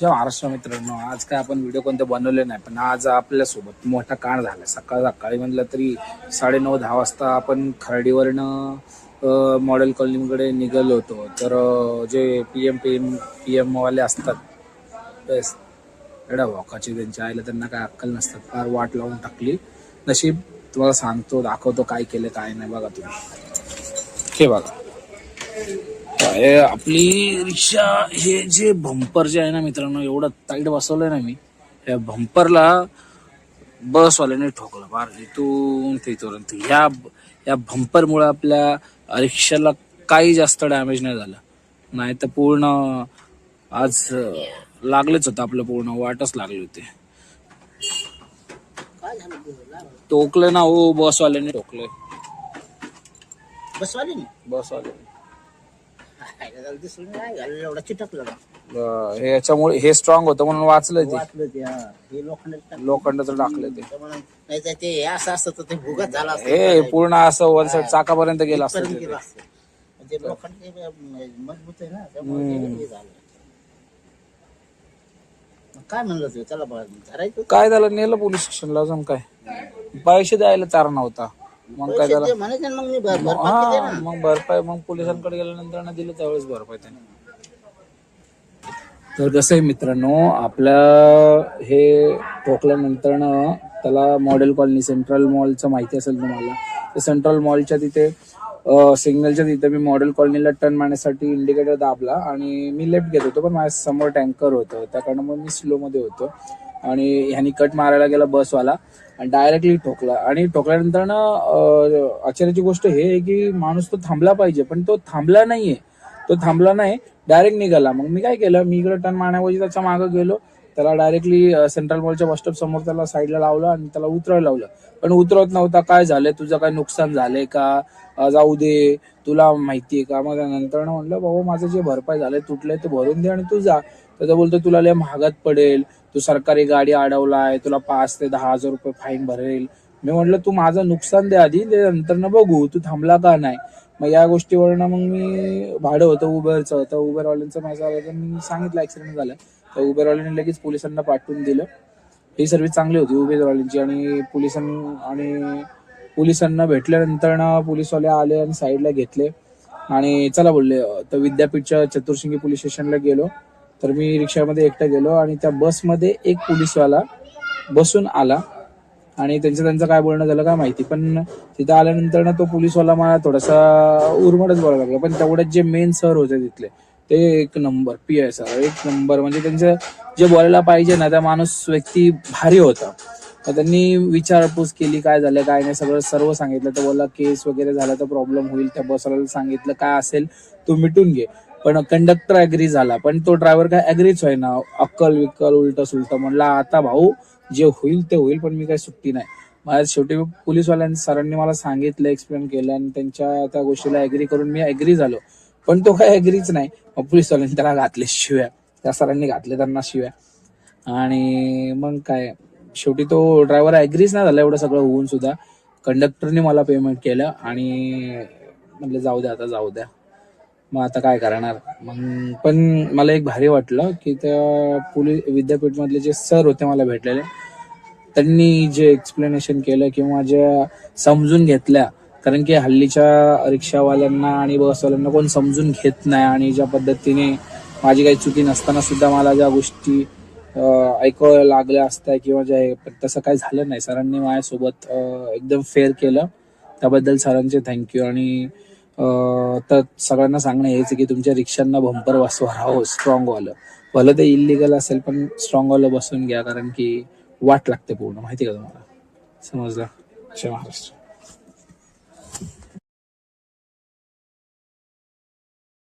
जय महाराष्ट्र मित्रांनो. आज काय आपण व्हिडिओ कोणते बनवले नाही पण आज आपल्यासोबत मोठा कांड झाला. सकाळ सकाळी म्हटलं तरी साडेनऊ दहा वाजता आपण खर्डीवरनं मॉडेल कॉलनीकडे निघालो होतो. तर जे P M P M P M वाले असतात एडा एवढ्या वॉकाची त्यांच्या आईला त्यांना काय अक्कल नसतात. फार वाट लावून टाकली. नशीब तुम्हाला सांगतो दाखवतो काय केलं काय नाही बघा तुम्ही. हे बघा. हे आपली रिक्षा हे जे भंपर जे आहे ना मित्रांनो एवढं टाईट बसवलंय ना मी या भंपरला बसवाल्याने ठोकलं. फार इथून तिथपर्यंत ह्या या भंपरमुळे आपल्या रिक्षाला काही जास्त डॅमेज नाही झालं. नाही तर पूर्ण आज लागलेच होतं आपलं पूर्ण वाटच लागले होते. टोकलं ना हो बसवाल्याने टोकले बसवाली बसवाल्याने. दिसून नाही घालून एवढा चिटकलं ना. अं, हे याच्यामुळे हे स्ट्रॉंग होतं म्हणून वाचलं ते. वाचलं ते हा हे लोखंड लोखंडाचं टाकलं ते. नाही तर ते हे असं असतं तर ते भुगत झालं हे पूर्ण असं वन साईड चाकापर्यंत गेलं असतं ते. गेलं असतं. म्हणजे लोखंड ते मजबूत आहे ना त्यामुळे ते हे झालं. मग काय म्हणलं तू? त्याला बघ, धरायचं काय झालं? नेलं पोलीस स्टेशनला अजून काय? पैसे द्यायला चार नव्हता मग काय झालं? ते म्हणायचे ना मग मी भर- भरपाई हा मग भरपाई मग पोलिसांकडे गेल्यानंतर ना दिलं त्यावेळेस भरपाई त्याने. तर कसं आहे मित्रांनो आपलं हे ठोकल्यानंतर ना त्याला मॉडेल कॉलनी सेंट्रल मॉलचं माहिती असेल तुम्हाला. तर सेंट्रल मॉलच्या तिथे सिग्नलच्या तिथे मी मॉडेल कॉलनीला टर्न मारण्यासाठी इंडिकेटर दाबला आणि मी लेफ्ट घेत होतो पण माझ्यासमोर टँकर होतं. त्या कारण मग मी स्लो मध्ये होतो. आणि ह्यानी कट मारायला गेला बसवाला आणि डायरेक्टली ठोकला. आणि ठोकल्यानंतर ना आश्चर्याची गोष्ट हे आहे की माणूस तो थांबला पाहिजे पण तो थांबला नाहीये. तो थांबला नाही डायरेक्ट निघाला. मग मी काय केलं? मी इकडे टन मारण्याऐवजी त्याच्यामागे गेलो. त्याला डायरेक्टली सेंट्रल मॉलच्या बसस्टॉप समोर त्याला साईडला लावलं आणि त्याला उतरायला लावलं. पण उतरत नव्हता. काय झालंय? तुझं काय नुकसान झालंय का? जाऊ दे. तुला माहितीये का? मग नंतर म्हणलं बाबा माझं जे भरपाई झालंय तुटलंय ते भरून दे आणि तू जा. त्याचं बोलतो तुला लय महागात पडेल. तू सरकारी गाडी अडवलाय. तुला पाच ते दहा हजार रुपये फाईन भरेल. मी म्हटलं तू माझं नुकसान दे आधी ते नंतर न बघू. तू थांबला का नाही? मग या गोष्टीवरनं मग मी भाडं होतं उबरचं तर उबरवाल्यांचं माझं मी सांगितलं ऍक्सिडेंट झालं. तर उबेरवाल्यांनी लगेच पोलिसांना पाठवून दिलं. ही सर्व्हिस चांगली होती उबेरवाल्यांची. आणि पोलिसां आणि पोलिसांना भेटल्यानंतर ना पोलिसवाले आले आणि साईडला घेतले. आणि चला बोलले तर विद्यापीठच्या चतुर्शिंगी पोलीस स्टेशनला गेलो. तर मी रिक्षामध्ये एकटा गेलो आणि त्या बसमध्ये एक पोलीसवाला बसून आला. आणि त्यांचं त्यांचं काय बोलणं झालं काय माहिती. पण तिथं आल्यानंतर ना तो पोलीसवाला मला थोडासा उर्मटच बोलायला लागला. पण तेवढ्यात जे मेन सर होते तिथले ते एक नंबर पी आय सर एक नंबर. म्हणजे त्यांचं जे बोलायला पाहिजे ना त्या माणूस व्यक्ती भारी होता. तर त्यांनी विचारपूस केली काय झालं काय नाही सगळं सर्व सांगितलं. तर बोला केस वगैरे झाला तर प्रॉब्लेम होईल. त्या बसवाला सांगितलं काय असेल तू मिटून घे. पण कंडक्टर अग्री झाला. पण तो ड्रायव्हर काय अग्रीच होईना. अक्कल विक्कल उलट सुलट म्हणला आता भाऊ जे होईल ते होईल पण मी काही सुट्टी नाही. माझ्या शेवटी पोलीसवाल्यांनी सरांनी मला सांगितलं एक्सप्लेन केलं आणि त्यांच्या त्या गोष्टीला अग्री करून मी अग्री झालो. पण तो काही अग्रीच नाही. मग पोलीसवाल्यांनी त्याला घातले शिव्या. त्या सरांनी घातले त्यांना शिव्या. आणि मग काय शेवटी तो ड्रायव्हर अग्रीच नाही झाला एवढं सगळं होऊन सुद्धा. कंडक्टरने मला पेमेंट केलं आणि म्हणलं जाऊ द्या आता जाऊ द्या. मग आता काय करणार? मग पण मला एक भारी वाटलं की त्या पोलीस विद्यापीठमधले जे सर होते मला भेटलेले त्यांनी जे एक्सप्लेनेशन केलं किंवा ज्या समजून घेतल्या कारण की हल्लीच्या रिक्षावाल्यांना आणि बसवाल्यांना कोण समजून घेत नाही आणि ज्या पद्धतीने माझी काही चुकी नसताना सुद्धा मला ज्या गोष्टी ऐकाव्या लागल्या असत्या किंवा ज्या तसं काही झालं नाही. सरांनी माझ्यासोबत एकदम फेअर केलं. त्याबद्दल सरांचे थँक्यू आणि तर सगळ्यांना सांगणं हेच आहे की तुमच्या रिक्षांना बंपर बसवा राहो स्ट्रॉंग वालं. भलं ते इलिगल असेल पण स्ट्रॉंग वालं बसून घ्या. कारण की वाट लागते पूर्ण. माहिती का तुम्हाला? समजलं? जय महाराष्ट्र.